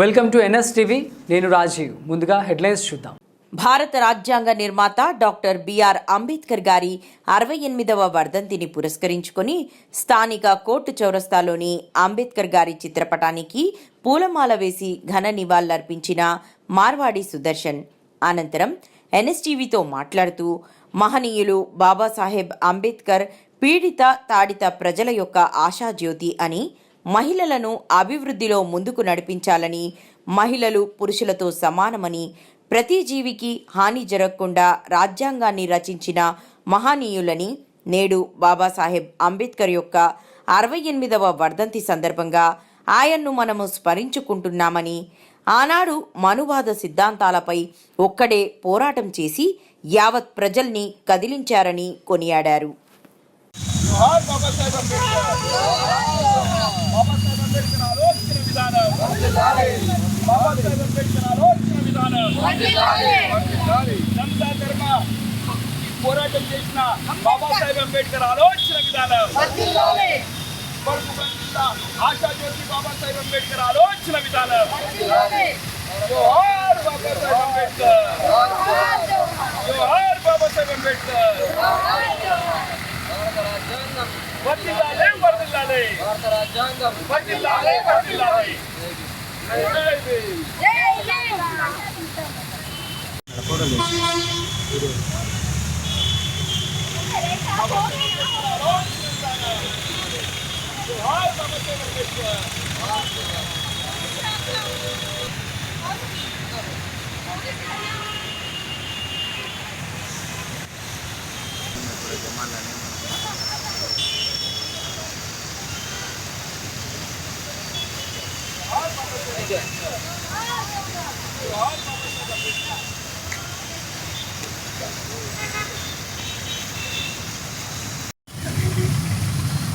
Welcome to NS TV నేను రాజీవ్. ముందుగా headlines చూద్దాం. భారత రాజ్యాంగ నిర్మాత డాక్టర్ బిఆర్ అంబేద్కర్ గారి అరవై ఎనిమిదవ వర్ధంతిని పురస్కరించుకొని స్థానిక కోర్టు చౌరస్తాలోని అంబేద్కర్ గారి చిత్రపటానికి పూలమాల వేసి ఘన నివాళులర్పించిన మార్వాడి సుదర్శన్. అనంతరం ఎన్ఎస్టీవీతో మాట్లాడుతూ మహనీయులు బాబాసాహెబ్ అంబేద్కర్ పీడిత తాడిత ప్రజల యొక్క ఆశాజ్యోతి అని మహిళలను అభివృద్ధిలో ముందుకు నడిపించాలని మహిళలు పురుషులతో సమానమని ప్రతి జీవికి హాని జరగకుండా రాజ్యాంగాన్ని రచించిన మహనీయులని నేడు బాబాసాహెబ్ అంబేద్కర్ యొక్క అరవై ఎనిమిదవ వర్ధంతి సందర్భంగా ఆయన్ను మనము స్మరించుకుంటున్నామని ఆనాడు మనువాద సిద్ధాంతాలపై ఒక్కడే పోరాటం చేసి యావత్ ప్రజల్ని కదిలించారని కొనియాడారు. జోహార్ బాబాసాహెబ్ అంబేద్కర్. బాబాసాహెబ్ అంబేద్కర్ ఆలోచన విధానం. బాబాసాహెబ్ అంబేద్కర్ ఆలోచన విధానం. జనతా ధర్మ. పోరాటం చేసిన బాబాసాహెబ్ అంబేద్కర్ ఆలోచన విధానం. ఆశా జ్యోతి బాబాసాహెబ్ అంబేద్కర్ ఆలోచన విధానం. జోహార్ బాబాసాహెబ్ అంబేద్కర్. జోహార్ బాబాసాహెబ్ అంబేద్కర్. ಬರ್ತಿದ್ದಾನೆ ಬರ್ತಿದ್ದಾನೆ ಭಾರತ ರಾಜ್ಯಾಂಗ ಬರ್ತಿದ್ದಾನೆ ಬರ್ತಿದ್ದಾನೆ ಜಮಾನ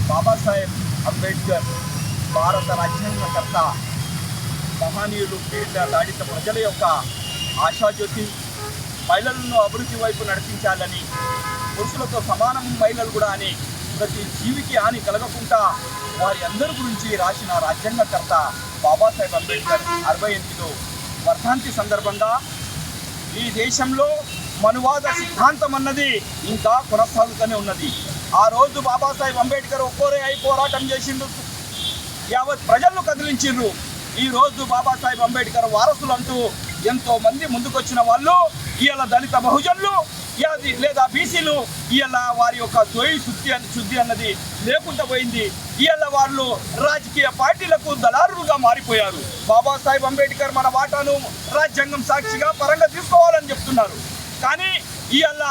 బాబాసాహెబ్ అంబేద్కర్ భారత రాజ్యాంగకర్త మహనీయులు పీడిత దాడిత ప్రజల యొక్క ఆశాజ్యోతి మహిళలను అభివృద్ధి వైపు నడిపించాలని పురుషులతో సమానం మహిళలు కూడా అని ప్రతి జీవికి హాని కలగకుండా వారి అందరి గురించి రాసిన రాజ్యాంగకర్త బాబాసాహెబ్ అంబేద్కర్ అరవై ఎనిమిదో వర్ధాంతి సందర్భంగా ఈ దేశంలో మనువాద సిద్ధాంతం అన్నది ఇంకా కొనసాగుతూనే ఉన్నది. ఆ రోజు బాబాసాహెబ్ అంబేద్కర్ ఒక్కోరే అయి పోరాటం చేసిండు యావత్ ప్రజలను కదిలించిండ్రు. ఈ రోజు బాబాసాహెబ్ అంబేద్కర్ వారసులు అంటూ ఎంతో మంది ముందుకొచ్చిన వాళ్ళు ఇవాళ దళిత బహుజనులు లేదా బీసీలు ఇవాళ వారి యొక్క ద్వయి శుద్ధి అని శుద్ధి అన్నది లేకుండా పోయింది. ఇవాళ వాళ్ళు రాజకీయ పార్టీలకు దళారులుగా మారిపోయారు. బాబాసాహెబ్ అంబేద్కర్ మన వాటాను రాజ్యాంగం సాక్షిగా పరంగా తీసుకోవాలని చెప్తున్నారు. కానీ ఇవాళ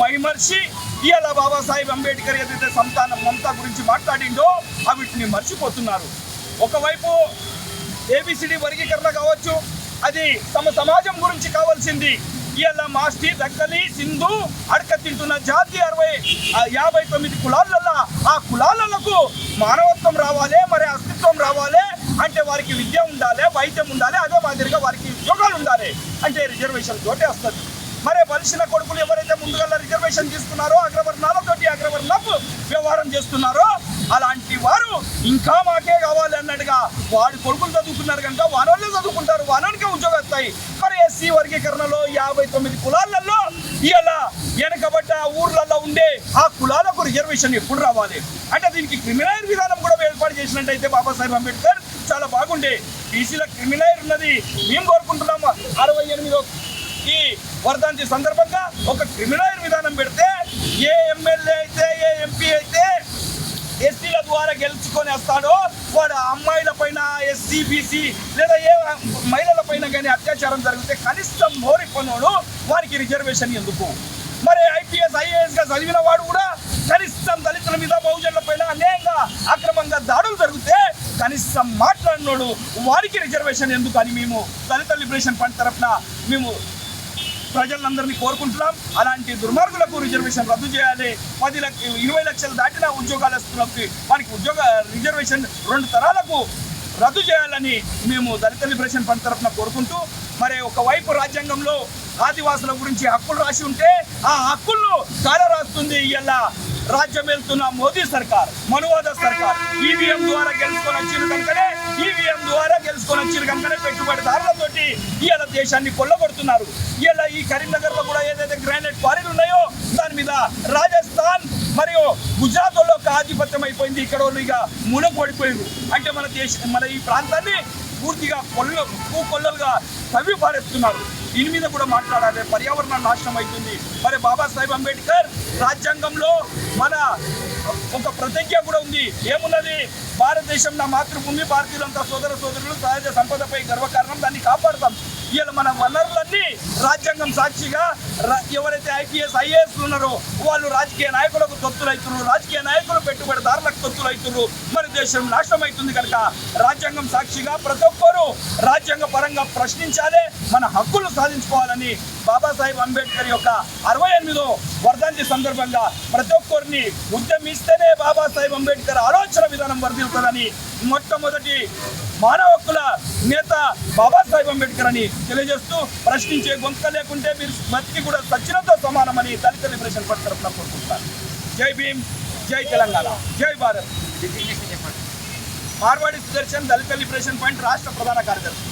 మైమర్షి ఇవాళ బాబాసాహెబ్ అంబేద్కర్ ఏదైతే సంతానం మమతా గురించి మాట్లాడిండో అవిటిని మర్చిపోతున్నారు. ఒకవైపు ఏబిసిడి వర్గీకరణ కావచ్చు అది తమ సమాజం గురించి కావాల్సింది. ఇవాళ మాస్టి దక్కలి సింధు అడక తింటున్న జాతి అరవై యాభై తొమ్మిది కులాలల్లో. ఆ కులాలకు మానవత్వం రావాలి మరి అస్తిత్వం రావాలి అంటే వారికి విద్య ఉండాలి వైద్యం ఉండాలి అదే మాదిరిగా వారికి ఉద్యోగాలు ఉండాలి అంటే రిజర్వేషన్ తోటే వస్తుంది. మరి బలిసిన కొడుకులు ఎవరైతే ముందుగా రిజర్వేషన్ తీసుకున్నారో అగ్రవర్ణాలతోటి అగ్రవర్ణపు వ్యవహారం చేస్తున్నారో అలాంటి వారు ఇంకా మాకే కావాలి అన్నట్టుగా వాడి కొడుకులు చదువుకున్నారు కనుక వానోళ్ళే చదువుకుంటారు. వానోనికే ఉద్యోగం వస్తాయి. మరి ఎస్సీ వర్గీకరణలో యాభై తొమ్మిది కులాలలో ఇలా వెనకబడ్డ ఊర్లలో ఉండే ఆ కులాలకు రిజర్వేషన్ ఎప్పుడు రావాలి? అంటే దీనికి క్రిమినల్ విధానం కూడా ఏర్పాటు చేసినట్టయితే బాబాసాహెబ్ అంబేద్కర్ చాలా బాగుండే. బీసీల క్రిమినల్ ఉన్నది. మేము కోరుకుంటున్నాము అరవై ఎనిమిదో ఈ వర్ధాంతి సందర్భంగా ఒక క్రిమినల్ విధానం పెడితే ఏ ఎమ్మెల్యే అయితే ఏ ఎంపీ అయితే ఎస్సీల ద్వారా గెలుచుకొని వస్తాడో వాడు అమ్మాయిల పైన ఎస్సీ బీసీ లేదా ఏ మహిళల పైన కానీ అత్యాచారం జరిగితే కనీసం మోరి కొనోడు వారికి రిజర్వేషన్ ఎందుకు? మరి ఐపీఎస్ ఐఏఎస్గా చదివిన వాడు కూడా కనీసం దళితుల మీద బహుజనుల పైన అన్యాయంగా అక్రమంగా దాడులు జరిగితే కనీసం మాట్లాడినోడు వారికి రిజర్వేషన్ ఎందుకు అని మేము దళిత లిబరేషన్ ఫండ్ తరఫున మేము ప్రజలందరినీ కోరుకుంటున్నాం. అలాంటి దుర్మార్గులకు రిజర్వేషన్ రద్దు చేయాలి. పది లక్ష ఇరవై లక్షలు దాటిన ఉద్యోగాలకి వారికి ఉద్యోగ రిజర్వేషన్ రెండు తరాలకు రద్దు చేయాలని మేము దళిత లిబరేషన్ ఫండ్ తరఫున కోరుకుంటూ మరి ఒకవైపు రాజ్యాంగంలో ఆదివాసుల గురించి హక్కులు రాసి ఉంటే ఆ హక్కులను కాల రాస్తుంది ఇలా రాజ్యం వెళ్తున్న మోదీ సర్కార్ మనువాద సర్కార్. ఈవీఎం ద్వారా గెలుచుకొని వచ్చిన కనుకనే ఈవీఎం ద్వారా గెలుచుకొని వచ్చిన కనుకనే పెట్టుబడిదారులతోటి ఇవాళ దేశాన్ని కొల్లగొడుతున్నారు. ఇవాళ ఈ కరీంనగర్లో కూడా ఏదైతే గ్రానైట్ క్వారీలు ఉన్నాయో దాని మీద రాజస్థాన్ మరియు గుజరాత్లో ఒక ఆధిపత్యం అయిపోయింది. ఇక్కడ వాళ్ళు ఇక మునకు అంటే మన దేశ మన ఈ ప్రాంతాన్ని పూర్తిగా కొల్ల కొల్లలుగా తవ్వి పారేస్తున్నారు. దీని మీద కూడా మాట్లాడాలి. పర్యావరణం నాశనం అవుతుంది. మరి బాబాసాహెబ్ అంబేద్కర్ రాజ్యాంగంలో మన ఒక ప్రతిజ్ఞ కూడా ఉంది. ఏమున్నది? భారతదేశం నా మాతృభూమి భారతీయులంతా సోదర సోదరులు సహజ సంపదపై గర్వకారణం దాన్ని కాపాడతాం. ఇవాళ మన వనరులన్నీ రాజ్యాంగం సాక్షిగా ఎవరైతే ఐపీఎస్ ఐఏఎస్ ఉన్నారో వాళ్ళు రాజకీయ నాయకులకు తొత్తులు రాజకీయ నాయకులు పెట్టుబడిదారులకు తొత్తులు రైతులు మరి దేశం నాశనం అవుతుంది కనుక రాజ్యాంగం సాక్షిగా ప్రతి ఒక్కరూ రాజ్యాంగ పరంగా ప్రశ్నించాలి మన హక్కులు సాధించుకోవాలని బాబాసాహెబ్ అంబేద్కర్ యొక్క అరవై ఎనిమిదో వర్ధంతి సందర్భంగా ప్రతి ఒక్కరిని ఉద్యమిస్తేనే బాబాసాహెబ్ అంబేద్కర్ ఆలోచన విధానం వర్ధిల్తుందని మొట్టమొదటి మానవ హక్కుల నేత బాబాసాహెబ్ అంబేద్కర్ అని తెలియజేస్తూ ప్రశ్నించే గొంత లేకుంటే మీరు బతికి కూడా సచ్చినతో సమానమని దళిత లిబరేషన్ పార్టీ తరఫున కోరుకుంటారు జై భీమ్. జై తెలంగాణ. జై భారత్. మార్వాడి సుదర్శన్ దళిత లిబరేషన్ పాయింట్ రాష్ట్ర ప్రధాన కార్యదర్శి.